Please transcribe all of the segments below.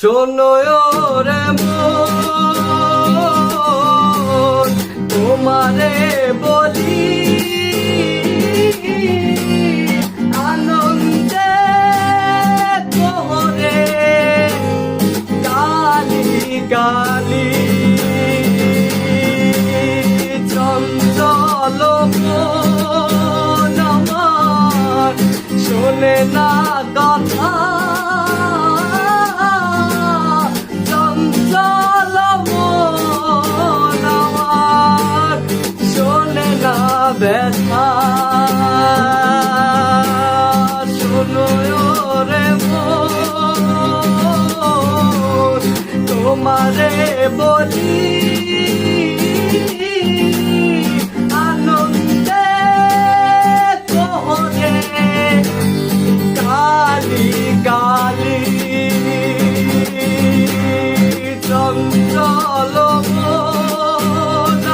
শোনো রে তোমারে বলি আনন্দে তোরে কালি কালি চঞ্চল আমার শোনে না কথা। তোমারে বলি আনন্দে তোরে কালি কালি চঞ্চল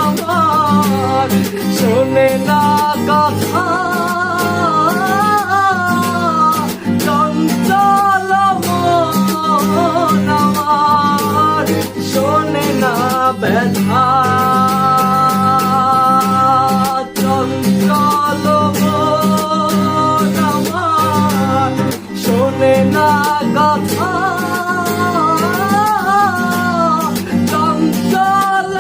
আমার। শোনে না না ব্যথা। চঞ্চল শোনে না কথা। চঞ্চল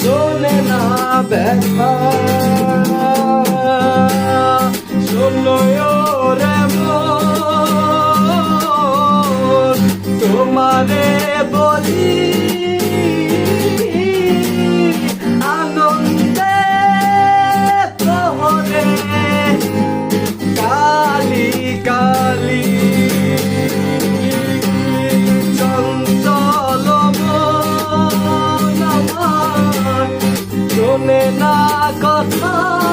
শোনে না ব্যথা। বলি আনন্দে তোরে কালি কালি চঞ্চল মন না কথা।